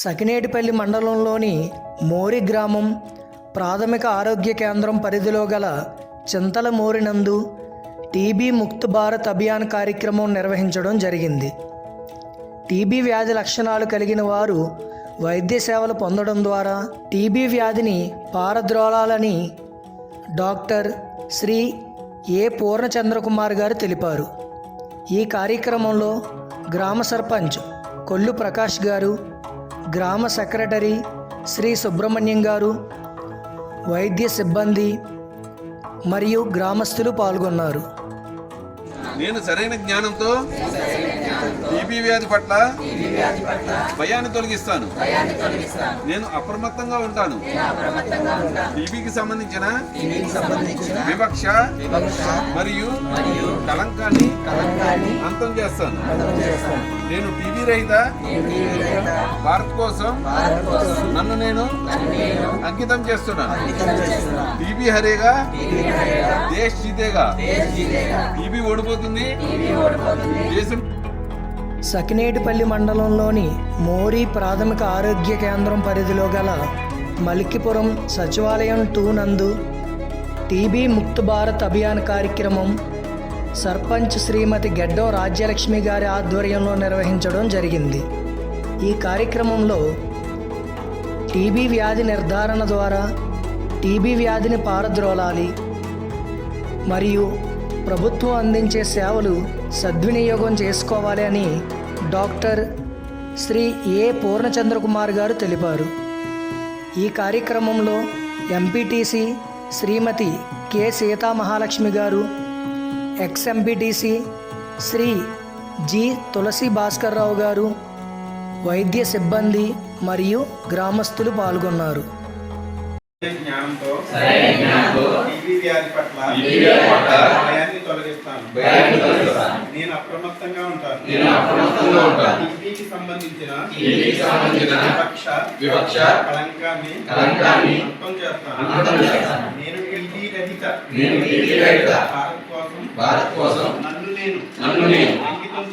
సకినేటిపల్లి మండలంలోని మోరి గ్రామం ప్రాథమిక ఆరోగ్య కేంద్రం పరిధిలో గల చింతల మోరినందు టీబీ ముక్త్ భారత్ అభియాన్ కార్యక్రమం నిర్వహించడం జరిగింది. టీబీ వ్యాధి లక్షణాలు కలిగిన వారు వైద్య సేవలు పొందడం ద్వారా టీబీ వ్యాధిని పారద్రోలాలని డాక్టర్ శ్రీ ఏ పూర్ణచంద్రకుమార్ గారు తెలిపారు. ఈ కార్యక్రమంలో గ్రామ సర్పంచ్ కొల్లు ప్రకాష్ గారు గ్రామ సెక్రటరీ శ్రీ సుబ్రహ్మణ్యం గారు వైద్య సిబ్బంది మరియు గ్రామస్తులు పాల్గొన్నారు. నేను సరైన జ్ఞానంతో టీబీ వ్యాధి పట్ల భయాన్ని తొలగిస్తాను. నేను అప్రమత్తంగా ఉంటాను. టీబీకి సంబంధించిన వివక్ష మరియు కలంకాన్ని అంతం చేస్తాను. నేను టీబీ రహిత భారత్ కోసం నన్ను నేను అంకితం చేస్తున్నాను. టీబీ హరేగా దేశ్ జీతేగా. టీబీ ఓడిపోతుంది. దేశం సకినేటిపల్లి మండలంలోని మోరీ ప్రాథమిక ఆరోగ్య కేంద్రం పరిధిలో గల మలికిపురం సచివాలయం టూ నందు టీబీ ముక్త్ భారత్ అభియాన్ కార్యక్రమం సర్పంచ్ శ్రీమతి గెడ్డం రాజ్యలక్ష్మి గారి ఆధ్వర్యంలో నిర్వహించడం జరిగింది. ఈ కార్యక్రమంలో టీబీ వ్యాధి నిర్ధారణ ద్వారా టీబీ వ్యాధిని పారద్రోలాలి మరియు ప్రభుత్వం అందించే సేవలు సద్వినియోగం చేసుకోవాలి అని డాక్టర్ శ్రీ ఏ పూర్ణచంద్రకుమార్ గారు తెలిపారు. ఈ కార్యక్రమంలో MPTC Srimati K Seethamahalakshmi garu ex MPTC Sri G Tulasi Bhaskar Rao garu వైద్య సిబ్బంది మరియు గ్రామస్తులు పాల్గొన్నారు. జ్ఞానంతో టీబీ వ్యాధి పట్ల తొలగిస్తాను. నేను అప్రమత్తంగా ఉంటాను. టీబీకి సంబంధించిన వివక్ష కళంకాన్ని అంతం చేస్తాను. నేను రహిత. భారత్ కోసం నన్ను నేను అంకితం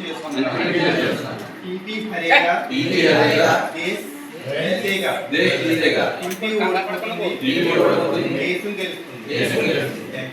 హరేగా దేశ్ జీతేగా టీబీ ఓడిపోతుంది దేశం గెలుస్తుంది.